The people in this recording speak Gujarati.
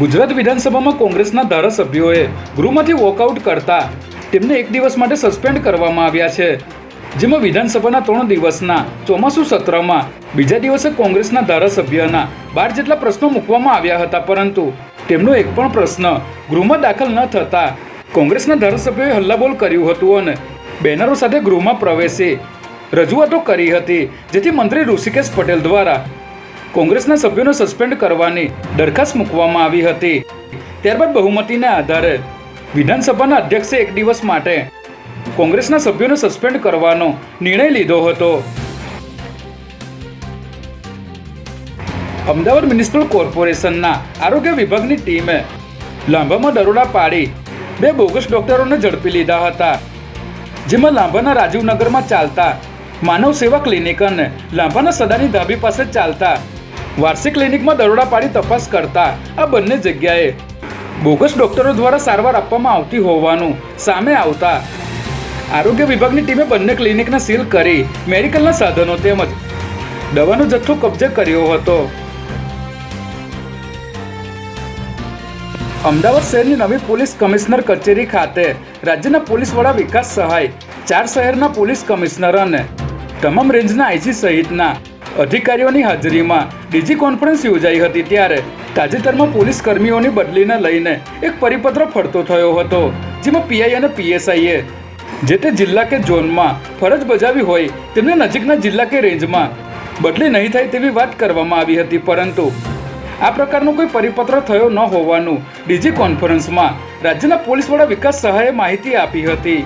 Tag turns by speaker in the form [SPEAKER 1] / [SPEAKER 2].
[SPEAKER 1] ગુજરાત વિધાનસભામાં કોંગ્રેસના ધારાસભ્યોએ ગૃહમાંથી વોકઆઉટ કરતા તેમને એક દિવસ માટે સસ્પેન્ડ કરવામાં આવ્યા છે. જેમાં વિધાનસભાના ત્રણ દિવસના ચોમાસુ સત્રમાં બીજા દિવસે કોંગ્રેસના ધારાસભ્યના બાર જેટલા પ્રશ્નો મૂકવામાં આવ્યા હતા, પરંતુ તેમનો એક પણ પ્રશ્ન ગૃહમાં દાખલ ન થતા કોંગ્રેસના ધારાસભ્યોએ હલ્લાબોલ કર્યું હતું અને બેનરો સાથે ગૃહમાં પ્રવેશી રજૂઆતો કરી હતી, જેથી મંત્રી ઋષિકેશ પટેલ દ્વારા કોંગ્રેસના સભ્યોને સસ્પેન્ડ કરવાની દરખાસ્ત મૂકવામાં આવી હતી. ત્યારબાદ બહુમતીના આધારે વિધાનસભાના અધ્યક્ષે એક દિવસ માટે કોંગ્રેસના સભ્યોને સસ્પેન્ડ કરવાનો નિર્ણય લીધો હતો. અમદાવાદ મ્યુનિસિપલ કોર્પોરેશનના આરોગ્ય વિભાગની ટીમે લાંબામાં દરોડા પાડી બે બોગસ ડોક્ટરોને ઝડપી લીધા હતા. જેમાં લાંબાના રાજીવનગરમાં ચાલતા માનવ સેવા ક્લિનિક અને લાંબાના સદાની ધાબી પાસે ચાલતા વાર્ષિક ક્લિનિકમાં દરોડા પાડી તપાસ કરતા આ બંને જગ્યાએ બોગસ ડોક્ટરો દ્વારા સારવાર આપવામાં આવતી હોવાનું સામે આવતા આરોગ્ય વિભાગની ટીમે બંને ક્લિનિકને સીલ કરી મેડિકલના સાધનો તેમજ દવાનો જથ્થો કબજે કર્યો હતો. અમદાવાદ શહેરની નવી પોલીસ કમિશનર કચેરી ખાતે રાજ્યના પોલીસ વડા વિકાસ સહાય, ચાર શહેરના પોલીસ કમિશનર અને તમામ રેન્જના આઈજી સહિતના અધિકારીઓની હાજરીમાં ડીજી કોન્ફરન્સ યોજાઈ હતી ત્યારે તાજેતરમાં પોલીસ કર્મીઓની બદલીને લઈને એક પરિપત્ર ફરતો થયો હતો, જેમાં પીઆઈ અને પીએસઆઈએ જે તે જિલ્લા કે ઝોનમાં ફરજ બજાવી હોય તેમને નજીકના જિલ્લા કે રેન્જમાં બદલી નહીં થાય તેવી વાત કરવામાં આવી હતી, પરંતુ આ પ્રકારનો કોઈ પરિપત્ર થયો ન હોવાનું ડીજી કોન્ફરન્સમાં રાજ્યના પોલીસ વડા વિકાસ સહાયે માહિતી આપી હતી.